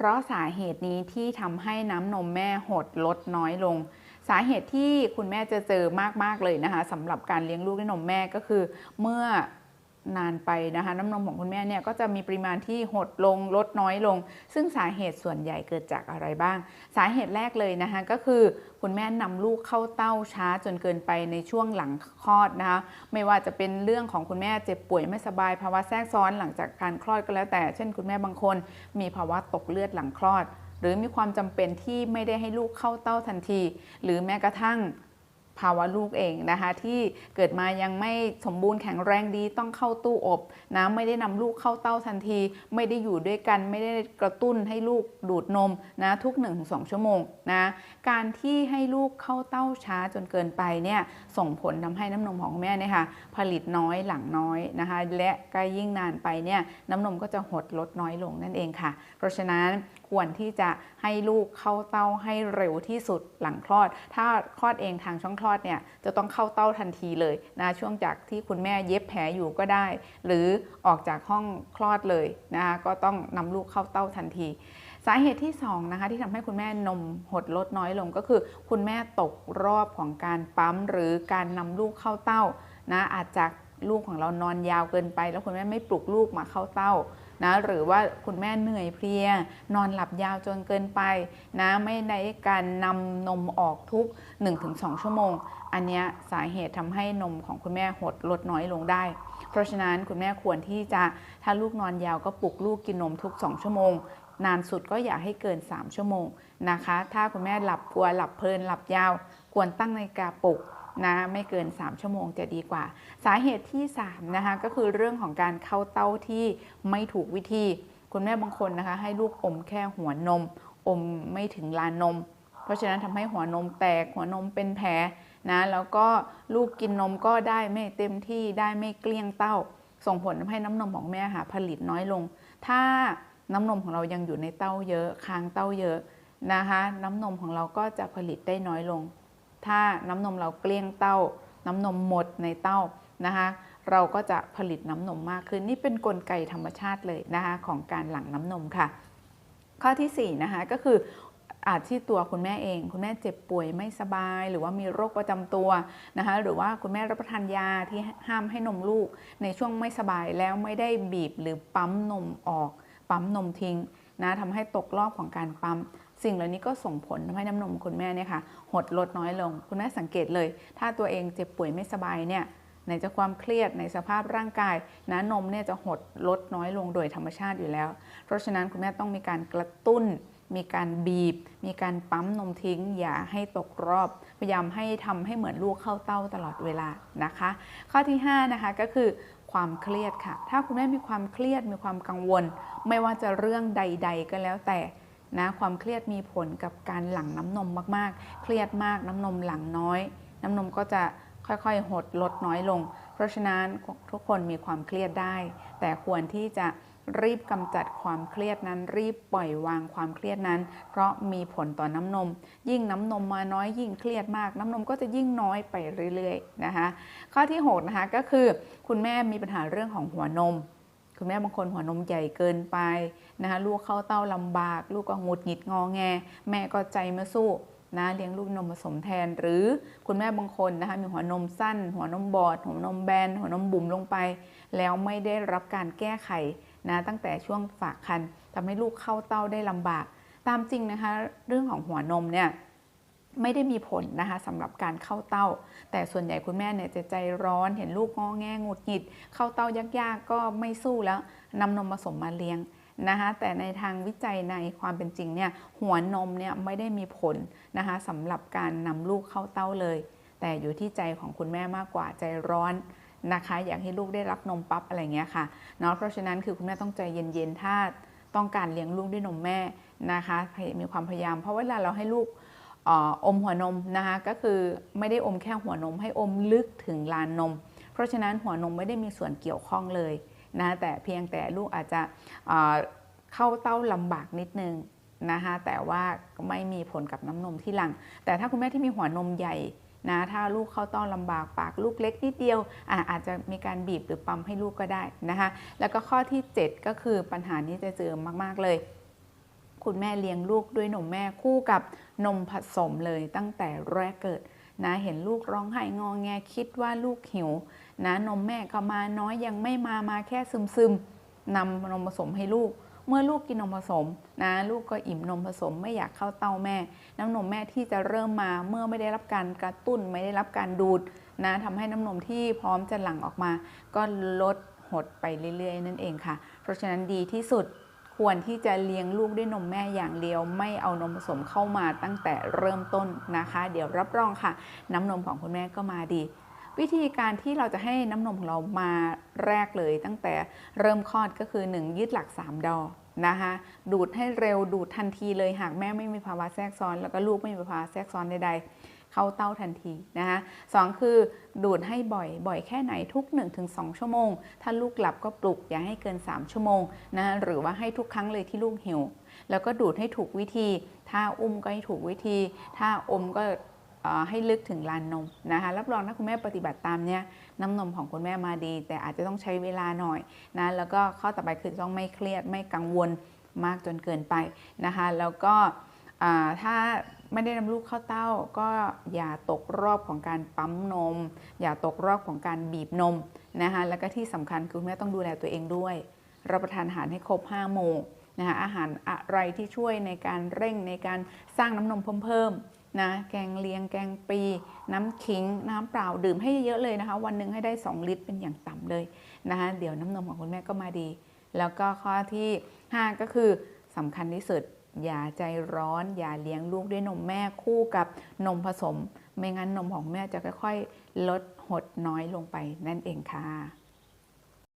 เพราะสาเหตุนี้ที่ทำให้น้ำนมแม่หดลดน้อยลง สาเหตุที่คุณแม่จะเจอมากๆเลยนะคะสำหรับการเลี้ยงลูกด้วยนมแม่ก็คือ เมื่อ นานไปนะคะน้ำนมของคุณแม่เนี่ยก็จะมีปริมาณที่หดลงลดน้อยลง ซึ่งสาเหตุส่วนใหญ่เกิดจากอะไรบ้าง สาเหตุแรกเลยนะคะก็คือคุณแม่นำลูกเข้าเต้าช้าจนเกินไปในช่วงหลังคลอดนะคะไม่ว่าจะเป็นเรื่องของคุณแม่เจ็บป่วยไม่สบายภาวะแทรกซ้อนหลังจากการคลอดก็แล้วแต่ เช่น คุณแม่บางคน มีภาวะตกเลือดหลังคลอด หรือมีความจำเป็นที่ไม่ได้ให้ลูกเข้าเต้าทันที หรือแม้กระทั่ง ภาวะลูกเองนะคะที่เกิดมายังไม่สมบูรณ์แข็งแรงดีต้องเข้าตู้อบนะไม่ได้นำลูกเข้าเต้าทันที ไม่ได้อยู่ด้วยกัน ไม่ได้กระตุ้นให้ลูกดูดนมนะทุก 1-2 ชั่วโมงนะการที่ให้ลูกเข้าเต้าช้าจนเกินไปเนี่ยส่งผลทำให้น้ำนมของแม่เนี่ยค่ะผลิตน้อยหลังน้อยนะคะและก็ยิ่งนานไปเนี่ยน้ำนมก็จะหดลดน้อยลงนั่นเองค่ะ เพราะฉะนั้นควรที่จะให้ลูกเข้าเต้าให้เร็วที่สุดหลังคลอด ถ้าคลอดเองทางช่องคลอดเนี่ยจะต้องเข้าเต้าทันทีเลยนะช่วงจากที่คุณแม่เย็บแผลอยู่ก็ได้ หรือออกจากห้องคลอดเลยนะคะก็ต้องนำลูกเข้าเต้าทันที สาเหตุที่2นะคะที่ทำให้คุณแม่นมหดลดน้อยลงก็คือ คุณแม่ตกรอบของการปั๊ม หรือการนำลูกเข้าเต้านะอาจจะลูกของเรานอนยาวเกินไป แล้วคุณแม่ไม่ปลุกลูกมาเข้าเต้า นะหรือว่าคุณแม่เหนื่อยเพลีย นอนหลับยาวจนเกินไปนะไม่ได้การนำนมออกทุก 1-2 ชั่วโมง อันนี้สาเหตุทำให้นมของคุณแม่หดลดน้อยลงได้ เพราะฉะนั้นคุณแม่ควรที่จะถ้าลูกนอนยาวก็ปลุกลูกกินนมทุก 2 ชั่วโมงนานสุดก็อย่าให้เกิน 3 ชั่วโมงนะคะ ถ้าคุณแม่หลับกลัวหลับเพลินหลับยาว ควรตั้งนาฬิกาปลุก นะไม่เกิน 3 ชั่วโมงจะดีกว่า สาเหตุที่3นะคะก็คือเรื่องของการเข้าเต้าที่ไม่ถูกวิธี คุณแม่บางคนนะคะ ให้ลูกอมแค่หัวนม อมไม่ถึงลานนม เพราะฉะนั้นทำให้หัวนมแตกหัวนมเป็นแผลนะแล้วก็ลูกกินนมก็ได้ไม่เต็มที่ได้ไม่เกลี้ยงเต้า ส่งผลทำให้น้ำนมของแม่ค่ะผลิตน้อยลง ถ้าน้ำนมของเรายังอยู่ในเต้าเยอะค้างเต้าเยอะนะคะ น้ำนมของเราก็จะผลิตได้น้อยลง ถ้าน้ำนมเราเกลี้ยงเต้า น้ำนมหมดในเต้านะคะ เราก็จะผลิตน้ำนมมากขึ้น นี่เป็นนกลไกธรรมชาติเลยนะคะของการหลั่งน้ำนมค่ะ ข้อที่4นะคะก็คืออาจที่ตัวคุณแม่เอง คุณแม่เจ็บป่วยไม่สบาย หรือว่ามีโรคประจำตัวนะคะหรือว่าคุณแม่รับประทานยาที่ห้ามให้นมลูก ในช่วงไม่สบายแล้วไม่ได้บีบหรือปั๊มนมออก ปั๊มนมทิ้งนะทำให้ตกรอบของการปั๊ม สิ่งเหล่านี้ก็ส่งผลทำให้น้ำนมคุณแม่เนี่ยค่ะหดลดน้อยลง คุณแม่สังเกตเลย ถ้าตัวเองเจ็บป่วยไม่สบายเนี่ยในจะความเครียดในสภาพร่างกายนะนมเนี่ยจะหดลดน้อยลงโดยธรรมชาติอยู่แล้ว เพราะฉะนั้นคุณแม่ต้องมีการกระตุ้น มีการบีบ มีการปั๊มนมทิ้ง อย่าให้ตกรอบ พยายามให้ทำให้เหมือนลูกเข้าเต้าตลอดเวลานะคะ ข้อที่5นะคะก็คือความเครียดค่ะ ถ้าคุณแม่มีความเครียดมีความกังวล ไม่ว่าจะเรื่องใด ๆ ก็แล้วแต่ นะความเครียดมีผลกับการหลั่งน้ำนมมากๆ เครียดมากน้ำนมหลั่งน้อย น้ำนมก็จะค่อยๆ หดลดน้อยลง เพราะฉะนั้นทุกคนมีความเครียดได้ แต่ควรที่จะรีบกำจัดความเครียดนั้น รีบปล่อยวางความเครียดนั้น เพราะมีผลต่อน้ำนม ยิ่งน้ำนมมาน้อยยิ่งเครียดมาก น้ำนมก็จะยิ่งน้อยไปเรื่อยๆนะคะ ข้อที่6นะคะก็คือคุณแม่มีปัญหาเรื่องของหัวนม คุณแม่บางคนหัวนมใหญ่เกินไปนะคะลูกเข้าเต้าลำบาก ลูกก็หงุดหงิดงอแง แม่ก็ใจไม่สู้นะเลี้ยงลูกนมผสมแทน หรือคุณแม่บางคนนะคะมีหัวนมสั้น หัวนมบอด หัวนมแบน หัวนมบุ๋มลงไป แล้วไม่ได้รับการแก้ไขนะตั้งแต่ช่วงฝากครรภ์ทำให้ลูกเข้าเต้าได้ลำบาก ตามจริงนะคะ เรื่องของหัวนมเนี่ย ไม่ได้มีผลนะคะสำหรับการเข้าเต้า แต่ส่วนใหญ่คุณแม่เนี่ยจะใจร้อนเห็นลูกงอแงงุดหงิด เข้าเต้ายากๆก็ไม่สู้แล้วนำนมผสมมาเลี้ยงนะคะแต่ในทางวิจัยในความเป็นจริงเนี่ยหัวนมเนี่ยไม่ได้มีผลนะคะสำหรับการนำลูกเข้าเต้าเลย แต่อยู่ที่ใจของคุณแม่มากกว่าใจร้อนนะคะ อยากให้ลูกได้รับนมปั๊บอะไรเงี้ยค่ะเนาะเพราะฉะนั้นคือคุณแม่ต้องใจเย็นๆถ้าต้องการเลี้ยงลูกด้วยนมแม่นะคะมีความพยายามเพราะเวลาเราให้ลูก อมหัวนมนะคะก็คือไม่ได้อมแค่หัวนม ให้อมลึกถึงลานนม เพราะฉะนั้นหัวนมไม่ได้มีส่วนเกี่ยวข้องเลยนะแต่เพียงแต่ลูกอาจจะเข้าเต้าลำบากนิดนึงนะคะแต่ว่าไม่มีผลกับน้ำนมที่หลัง แต่ถ้าคุณแม่ที่มีหัวนมใหญ่นะถ้าลูกเข้าเต้าลำบากปากลูกเล็กนิดเดียวอาอาจจะมีการบีบหรือปั๊มให้ลูกก็ได้นะคะแล้วก็ข้อที่ 7 ก็คือปัญหานี้จะเจอมาก ๆ เลย คุณแม่เลี้ยงลูกด้วยนมแม่คู่กับนมผสมเลยตั้งแต่แรกเกิดนะเห็นลูกร้องไห้งอแงคิดว่าลูกหิวนะนมแม่ก็มาน้อยยังไม่มามาแค่ซึมซึมนำนมผสมให้ลูก เมื่อลูกกินนมผสมนะลูกก็อิ่มนมผสมไม่อยากเข้าเต้าแม่ น้ำนมแม่ที่จะเริ่มมาเมื่อไม่ได้รับการกระตุ้นไม่ได้รับการดูดนะทำให้น้ำนมที่พร้อมจะหลั่งออกมา ก็ลดหดไปเรื่อยๆ นั่นเองค่ะ เพราะฉะนั้นดีที่สุด ควรที่จะเลี้ยงลูกด้วยนมแม่อย่างเดียว ไม่เอานมผสมเข้ามาตั้งแต่เริ่มต้นนะคะ เดี๋ยวรับรองค่ะ น้ำนมของคุณแม่ก็มาดี วิธีการที่เราจะให้น้ำนมของเรามาแรกเลย ตั้งแต่เริ่มคลอดก็คือ 1 ยืดหลัก 3 ดอนะคะดูดให้เร็วดูดทันทีเลยหากแม่ไม่มีภาวะแทรกซ้อน แล้วก็ลูกไม่มีภาวะแทรกซ้อนใดๆ เข้าเต้าทันทีนะคะสองคือดูดให้บ่อยบ่อยแค่ไหนทุก 1-2 ชั่วโมง ถ้าลูกหลับก็ปลุกอย่าให้เกิน 3 ชั่วโมงนะหรือว่าให้ทุกครั้งเลยที่ลูกหิว แล้วก็ดูดให้ถูกวิธี ถ้าอุ้มก็ให้ถูกวิธี ถ้าอมก็ให้ลึกถึงลานนมนะคะรับรองถ้าคุณแม่ปฏิบัติตามเนี้ยน้ำนมของคุณแม่มาดี แต่อาจจะต้องใช้เวลาหน่อยนะแล้วก็ข้อต่อไปคือต้องไม่เครียดไม่กังวลมากจนเกินไปนะคะแล้วก็ถ้า ไม่ได้นำลูกเข้าเต้า ก็อย่าตกรอบของการปั๊มนม อย่าตกรอบของการบีบนมนะคะแล้วก็ที่สำคัญคือคุณแม่ต้องดูแลตัวเองด้วยรับประทานอาหารให้ครบ5โมงนะคะอาหารอะไรที่ช่วยในการเร่งในการสร้างน้ำนมเพิ่มๆนะแกงเลียงแกงปีน้ำขิง น้ำเปล่าดื่มให้เยอะเลยนะคะ วันหนึ่งให้ได้ 2 ลิตรเป็นอย่างต่ำเลยนะคะเดี๋ยวน้ำนมของคุณแม่ก็มาดี แล้วก็ข้อที่ 5 ก็คือสำคัญที่สุด อย่าใจร้อน อย่าเลี้ยงลูกด้วยนมแม่คู่กับนมผสม ไม่งั้นนมของแม่จะค่อยๆ ลดหดน้อยลงไปนั่นเองค่ะ